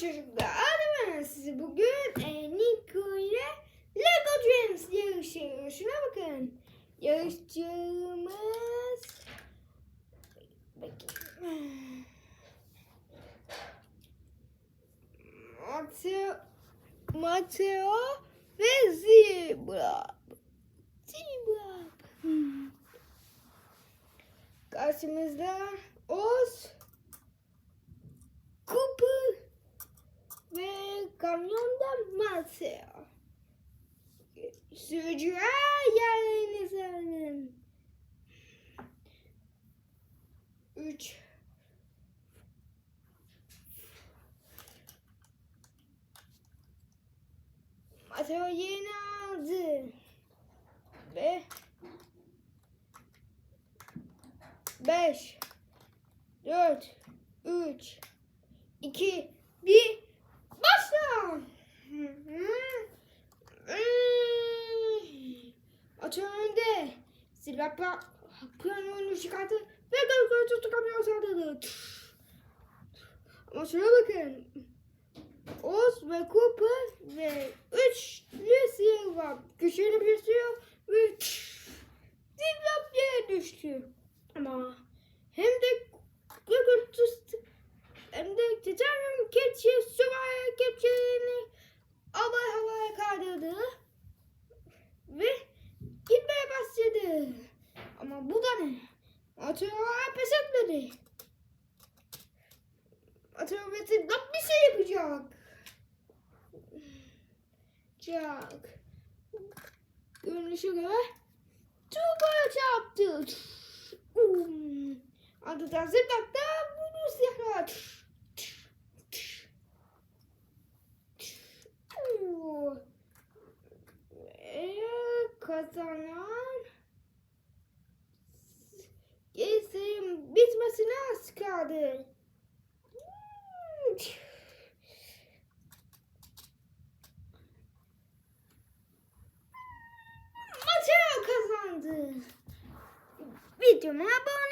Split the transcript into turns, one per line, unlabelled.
çocuklar. Hadi size bugün e, Nico ile Lego Dreams yarışı. Şuna bakın. Yarışçımız. Mateo, Mateo ve Zebra. Zebra. Hmm. Karşımızda Oz, Cooper kamyonda Mateo. Sürücüler yerlerinizi alın. Üç. Mateo yeni aldı. Ve beş, dört, üç, iki, bir, Silva planını çıkarttı ve gol tuttu kamyon saldırdı. Ama şuna bakın. Oz ve Cooper ve üçlü Silva güçlü bir suyu ve Silva yere düştü. Ama hem de gürültüsü hem de titanyum keçi süvari keçini havaya havaya kaldırdı ve gitmeye başladı. Ama bu da ne? Atıyor pes etmedi. Atıyor ve bir şey yapacak. Jack. Görünüşe göre Tuğba'ya çarptı. Um. Ardından zıplakta bunu siyahlar. Ve kazanan kaldı. Mateo kazandı. Videoma abone